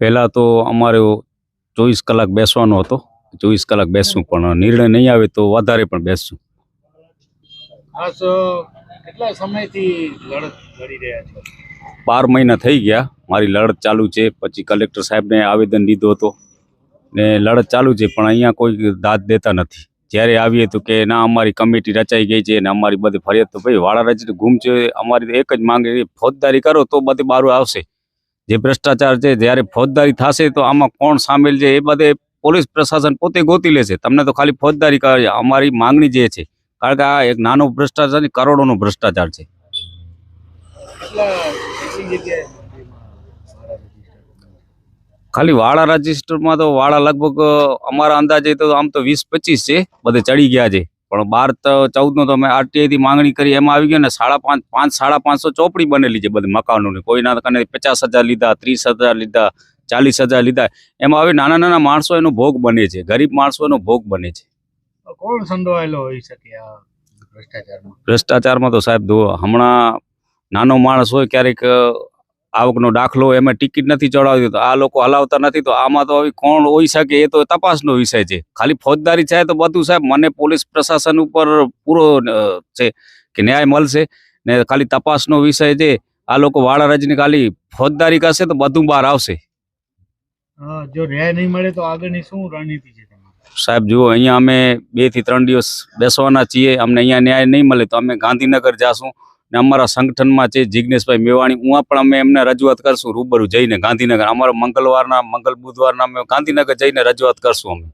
પહેલાં તો અમારે ચોવીસ કલાક બેસવાનો હતો. ચોવીસ કલાક બેસશું પણ નિર્ણય નહીં આવે તો વધારે પણ બેસશું ખાસ કેટલા સમયથી લડત લડી રહ્યા છો? બાર મહિના થઈ ગયા. મારી લડત ચાલુ છે. પછી કલેક્ટર સાહેબને આવેદન લીધો હતો. ને લડત ચાલુ છે પણ અહીંયા કોઈ દાદ દેતા નથી. જ્યારે આવીએ તો કે ના અમારી કમિટી રચાઈ ગઈ છે ને અમારી બધી ફરિયાદ તો ભાઈ વાળા રચી ગુમ છે. અમારી એક જ માંગ ફોજદારી કરો તો બધી બારું આવશે. જે ભ્રષ્ટાચાર છે જ્યારે ફોજદારી થશે તો આમાં કોણ સામેલ છે એ બધે પોલીસ પ્રશાસન પોતે ગોતી લેશે. તમને તો ખાલી ફોજદારી કરે છે. અમારી માંગણી જે છે. કારણ કે આ એક નાનો ભ્રષ્ટાચાર નહીં, કરોડોનો ભ્રષ્ટાચાર છે. ખાલી વાળા રજીસ્ટરમાં તો વાળા લગભગ અમારા અંદાજે તો આમ તો વીસ પચીસ છે બધે ચડી ગયા છે. પણ બાર તો ચૌદ નો તો અમે આરટીઆઈ થી માંગણી કરી એમાં આવી ગયો ને સાડા પાંચ પાંચ સાડા પાંચસો ચોપડી બનેલી છે બધી મકાનોની. કોઈના કને પચાસ હજાર લીધા ત્રીસ હજાર લીધા ચાલીસ હજાર લીધા એમાં હવે નાના નાના માણસો એનો ભોગ બને છે ગરીબ માણસો એનો ભોગ બને છે. કોણ સંડોવાયેલો હોઈ શકે આ ભ્રષ્ટાચારમાં? ભ્રષ્ટાચારમાં તો સાહેબ હમણાં નાનો માણસ હોય ક્યારેક આવકનો દાખલો એમાં ટિકિટ નથી ચડાવતી તો આ લોકો હલાવતા નથી તો આમાં તો હવે કોણ હોઈ શકે એ તો તપાસનો વિષય છે. ખાલી ફોજદારી છે તો બધું સાહેબ મને પોલીસ પ્રશાસન ઉપર પૂરો છે કે ન્યાય મળશે ને ખાલી તપાસનો વિષય છે. આ લોકો વાળા રજની ખાલી ફોજદારી કરશે તો બધું બહાર આવશે. જો ન્યાય નહીં મળે તો આગળની શું રણનીતિ છે સાહેબ જુઓ અહીંયા અમે બેથી ત્રણ દિવસ બેસવાના છીએ. અમને અહીંયા ન્યાય નહીં મળે તો અમે ગાંધીનગર જાશું. ને અમારા સંગઠનમાં છે જિજ્ઞેશભાઈ મેવાણી. હું પણ અમે એમને રજૂઆત કરશું, રૂબરૂ જઈને ગાંધીનગર. અમારા મંગળવારના, મંગળ બુધવારના અમે ગાંધીનગર જઈને રજૂઆત કરશું અમે.